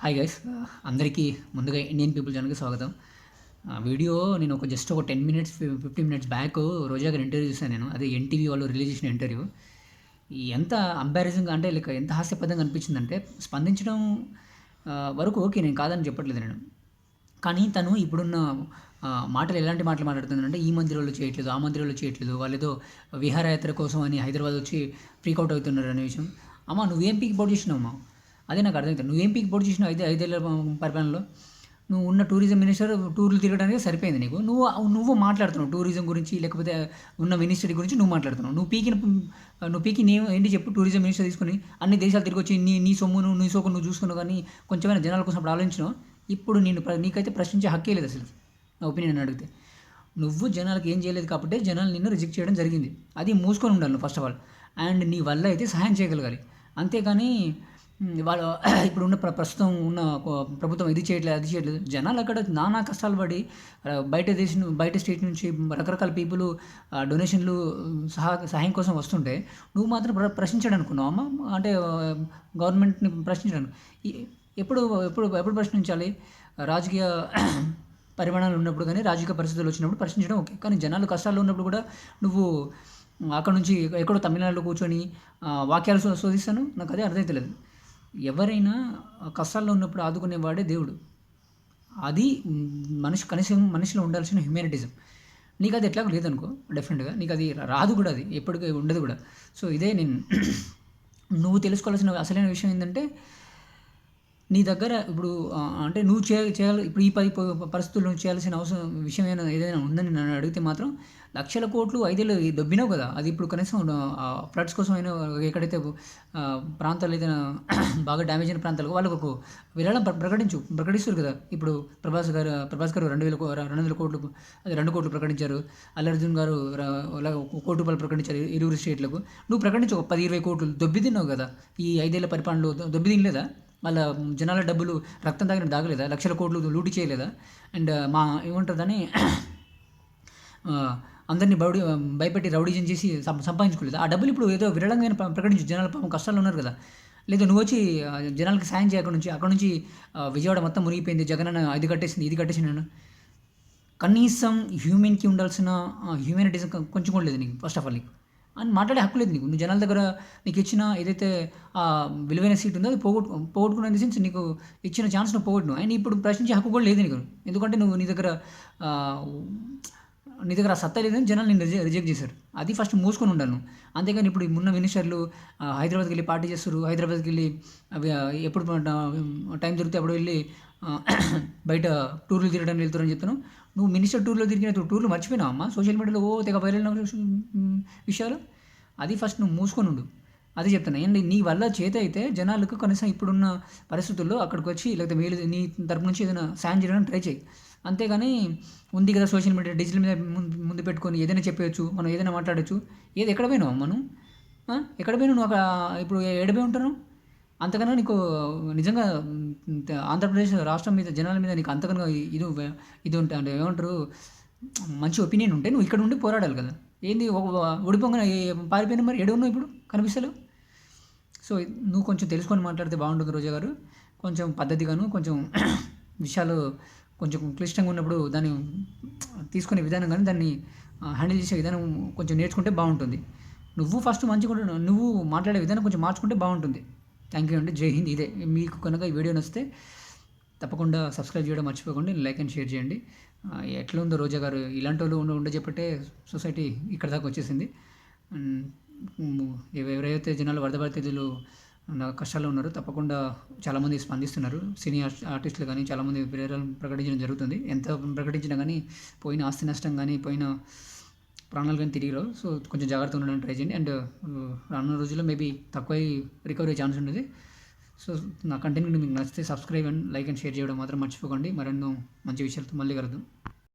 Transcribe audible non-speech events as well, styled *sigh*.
Hi guys అందరికీ ముందుగా Indian people ఛానల్కి స్వాగతం. వీడియో నేను ఒక జస్ట్ ఒక ten minutes fifteen minutes back Roja గారి ఇంటర్వ్యూ చూసాను నేను. అదే ఎన్టీవీ వాళ్ళు రిలీజ్ చేసిన ఇంటర్వ్యూ ఎంత అంబారసింగ్ అంటే లైక్ ఎంత హాస్యపదంగా అనిపించిందంటే స్పందించడం వరకు ఓకే నేను కాదని చెప్పట్లేదు నేను. కానీ తను ఇప్పుడున్న మాటలు ఎలాంటి మాటలు మాట్లాడుతుందంటే ఈ మందిరంలో చేయట్లేదు ఆ మందిరంలో చేయట్లేదు వాళ్ళు ఏదో విహారయాత్ర కోసం అని హైదరాబాద్ వచ్చి ఫ్రీకౌట్ అవుతున్నారు అనే విషయం. అమ్మ నువ్వేం పీక్ పోటీ చేసినావు అదే నాకు అర్థమవుతుంది నువ్వేం పీక్ పోటీ చేసినావు ఐదు ఐదేళ్ళ పరిపాలనలో? నువ్వు ఉన్న టూరిజం మినిస్టర్ టూర్లు తిరగడానికి సరిపోయింది నీకు. నువ్వు నువ్వు మాట్లాడుతున్నావు టూరిజం గురించి లేకపోతే ఉన్న మినిస్టర్ గురించి నువ్వు మాట్లాడుతున్నావు. నువ్వు పీకిన నువ్వు పీకి నీ ఏంటి చెప్పు టూరిజం మినిస్టర్ తీసుకొని అన్ని దేశాలు తిరిగి వచ్చి నీ నీ సొమ్మును నీ సోకు నువ్వు చూసుకున్నావు కానీ కొంచెమైనా జనాల కోసం అప్పుడు ఆలోచించినావు? ఇప్పుడు నేను నీకైతే ప్రశ్నించే హక్కే లేదు అసలు. నా ఒపీనియన్ అడిగితే. నువ్వు జనాలకు ఏం చేయలేదు కాబట్టి జనాలు నిన్ను రిజెక్ట్ చేయడం జరిగింది. అది మూసుకొని ఉండాలి ఫస్ట్ ఆఫ్ ఆల్. అండ్ నీ వల్ల అయితే సహాయం చేయగలగాలి. అంతేకాని వాళ్ళు *clears throat* ఇప్పుడు ఉన్న ప్ర ప్రస్తుతం ఉన్న ప్రభుత్వం ఇది చేయట్లేదు అది చేయట్లేదు. జనాలు అక్కడ నానా కష్టాలు పడి బయట దేశం బయట స్టేట్ నుంచి రకరకాల పీపుల్ డొనేషన్లు సహా సహాయం కోసం వస్తుంటే నువ్వు మాత్రం ప్ర ప్రశ్నించాడు అనుకున్నావు అమ్మ అంటే గవర్నమెంట్ని ప్రశ్నించడం ఎప్పుడు ఎప్పుడు ఎప్పుడు ప్రశ్నించాలి? రాజకీయ *clears throat* పరిమాణాలు ఉన్నప్పుడు కానీ రాజకీయ పరిస్థితులు వచ్చినప్పుడు ప్రశ్నించడం ఓకే. కానీ జనాలు కష్టాల్లో ఉన్నప్పుడు కూడా నువ్వు అక్కడ నుంచి ఎక్కడో తమిళనాడులో కూర్చొని వాక్యాలు శోధిస్తాను? నాకు అదే అర్థమవుతలేదు ఎవరైనా కష్టాల్లో ఉన్నప్పుడు ఆదుకునేవాడే దేవుడు. అది మనిషి కనీసం మనిషిలో ఉండాల్సిన హ్యూమానిటిజం. నీకు అది ఎట్లాగో లేదనుకో డెఫినెట్గా నీకు అది రాదు కూడా అది ఎప్పటికీ ఉండదు కూడా. సో ఇదే నేను నువ్వు తెలుసుకోవాల్సిన అసలైన విషయం ఏంటంటే నీ దగ్గర ఇప్పుడు అంటే నువ్వు చేయ చేయాలి ఇప్పుడు ఈ పది పరిస్థితుల్లో నువ్వు చేయాల్సిన అవసరం విషయం ఏమైనా ఏదైనా ఉందని నన్ను అడిగితే మాత్రం లక్షల కోట్లు ఐదేళ్ళు దొబ్బినావు కదా అది ఇప్పుడు కనీసం ఫ్లడ్స్ కోసం అయినా ఎక్కడైతే ప్రాంతాలు ఏదైనా *clears throat* బాగా డ్యామేజ్ అయిన ప్రాంతాలకు వాళ్ళకు ఒక విరాళం ప్రకటించు ప్రకటిస్తారు కదా. ఇప్పుడు ప్రభాస్ గారు ప్రభాస్ గారు రెండు వేల కో- రెండు వందల కోట్లు రెండు కోట్లు ప్రకటించారు. అల్లర్జున్ గారు కోటి రూపాయలు ప్రకటించారు ఇరువురు స్టేట్లకు. నువ్వు ప్రకటించు ఒక పది ఇరవై కోట్లు దొబ్బి తిన్నావు కదా ఈ ఐదేళ్ళ పరిపాలనలో దొబ్బి తినలేదా వాళ్ళ జనాల డబ్బులు రక్తం తాగిన దాగలేదా లక్షల కోట్లు లూటి చేయలేదా? అండ్ మా ఏముంటుందని అందరినీ బౌడి భయపెట్టి రౌడీజం చేసి సం- సంపాదించుకోలేదు? ఆ డబ్బులు ఇప్పుడు ఏదో విరళంగా ప్రకటించు జనాలు పాపం కష్టాలు ఉన్నారు కదా. లేదా నువ్వు వచ్చి జనాలకి సాయం చేయ అక్కడ నుంచి. అక్కడ నుంచి విజయవాడ మొత్తం మునిగిపోయింది. జగన్ అన్న ఇది కట్టేసింది ఇది కట్టేసింది కనీసం హ్యూమెన్కి ఉండాల్సిన హ్యూమానిటీస్ కొంచెం కూడా లేదు నీకు ఫస్ట్ ఆఫ్ ఆల్ నీకు. అని మాట్లాడే హక్కు లేదు నీకు. నువ్వు జనాల దగ్గర నీకు ఇచ్చిన ఏదైతే ఆ విలువైన సీట్ ఉందో అది పోగొట్టు పోగొట్టుకునే సెన్స్ నీకు ఇచ్చిన ఛాన్స్ నువ్వు పోగొట్టును అండ్ ఇప్పుడు ప్రశ్నించే హక్కు కూడా లేదు నీకు. ఎందుకంటే నువ్వు నీ దగ్గర నీ దగ్గర సత్తా లేదని జనాలు నేను రిజెక్ట్ రిజెక్ట్ చేశారు. అది ఫస్ట్ మూసుకొని ఉండాను అంతేగాని ఇప్పుడు ఉన్న మినిస్టర్లు హైదరాబాద్కి వెళ్ళి పార్టీ చేస్తారు. హైదరాబాద్కి వెళ్ళి అవి ఎప్పుడు టైం దొరికితే అప్పుడు వెళ్ళి *clears throat* బయట టూర్లు తిరగడానికి వెళ్తారని చెప్తాను. నువ్వు మినిస్టర్ టూర్లో తిరిగిన టూర్లు మర్చిపోయినావు అమ్మా? సోషల్ మీడియాలో ఓ తెగ వైరల్ విషయాలు? అది ఫస్ట్ నువ్వు మూసుకొని ఉండు. అది చెప్తున్నా. ఏంటి? నీ వల్ల చేత అయితే జనాలకు కనీసం ఇప్పుడున్న పరిస్థితుల్లో అక్కడికి వచ్చి లేకపోతే వేలు నీ తరపు నుంచి ఏదైనా సాయం చేయడానికి ట్రై చేయి. అంతేగాని ఉంది కదా సోషల్ మీడియా డిజిటల్ మీద ముందు ముందు పెట్టుకొని ఏదైనా చెప్పవచ్చు మనం ఏదైనా మాట్లాడచ్చు. ఏది ఎక్కడ పోయినావు మనం ఎక్కడ పోయినావు నువ్వు అక్కడ? ఇప్పుడు ఎడపోయి ఉంటాను అంతకన్నా నీకు నిజంగా ఆంధ్రప్రదేశ్ రాష్ట్రం మీద జనాల మీద నీకు అంతకన్నా ఇది ఇది ఉంటా అంటే ఏమంటారు మంచి ఒపీనియన్ ఉంటే నువ్వు ఇక్కడ ఉండి పోరాడాలి కదా. ఏంది ఒక ఓడిపోగానే పారిపోయిన మరి ఎడున్నావు ఇప్పుడు? కనిపిస్తలేవు? సో నువ్వు కొంచెం తెలుసుకొని మాట్లాడితే బాగుంటుంది రోజా గారు. కొంచెం పద్ధతిగాను కొంచెం *clears throat* విషయాలు కొంచెం క్లిష్టంగా ఉన్నప్పుడు దాన్ని తీసుకునే విధానం కానీ దాన్ని హ్యాండిల్ చేసే విధానం కొంచెం నేర్చుకుంటే బాగుంటుంది. నువ్వు ఫస్ట్ మంచిగా నువ్వు మాట్లాడే విధానం కొంచెం మార్చుకుంటే బాగుంటుంది. థ్యాంక్ యూ అండి. జై హింద్. ఇదే మీకు కనుక ఈ వీడియో నచ్చితే తప్పకుండా సబ్స్క్రైబ్ చేయడం మర్చిపోకండి. లైక్ అండ్ షేర్ చేయండి. ఎట్లా ఉందో రోజా గారు ఇలాంటి వాళ్ళు ఉండ చెప్పట్టే సొసైటీ ఇక్కడ దాకా వచ్చేసింది. ఎవరైతే జనాలు వరద బాధితులు కష్టాల్లో ఉన్నారో తప్పకుండా చాలామంది స్పందిస్తున్నారు. సినీ ఆర్టిస్టులు కానీ చాలామంది ప్రేరణ ప్రకటించడం జరుగుతుంది. ఎంత ప్రకటించినా కానీ పోయిన ఆస్తి నష్టం కానీ పోయిన ప్రాణాలు కానీ తిరిగి రావు సో కొంచెం జాగ్రత్తగా ఉండడానికి ట్రై చేయండి. అండ్ రానున్న రోజుల్లో మేబీ తక్కువ రికవరీ ఛాన్స్ ఉంటుంది. సో నా కంటెంట్ మీకు నచ్చితే subscribe and like and share చేయడం మాత్రం మర్చిపోకండి. మరెన్నో మంచి విషయాలతో మళ్ళీ కలుద్దాం.